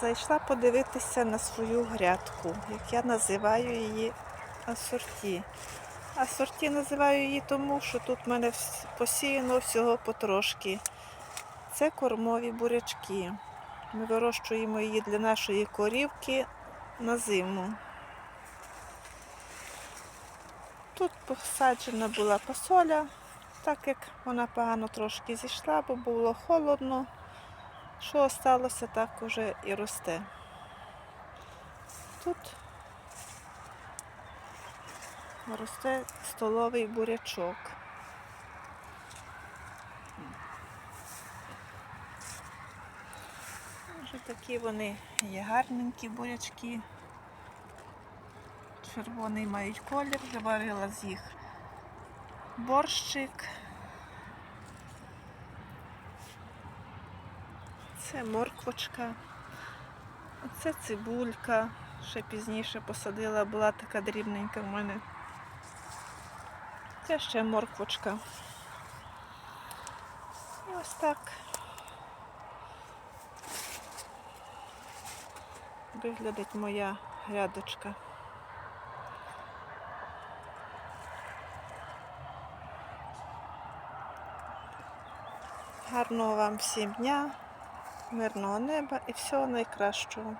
Зайшла подивитися на свою грядку, як я називаю її асорті. Асорті називаю її тому, що тут в мене посіяно всього потрошки. Це кормові бурячки. Ми вирощуємо її для нашої корівки на зиму. Тут посаджена була посоля, так як вона погано трошки зійшла, бо було холодно. Що осталося, так уже і росте. Тут росте столовий бурячок. Вже такі вони є гарненькі бурячки. Червоний мають колір, вже варила з їх борщик. Це морквочка. Це цибулька. Ще пізніше посадила, була така дрібненька в мене. Це ще морквочка. І ось так. Виглядить моя грядочка. Гарного вам всім дня, мирного неба і всього найкращого.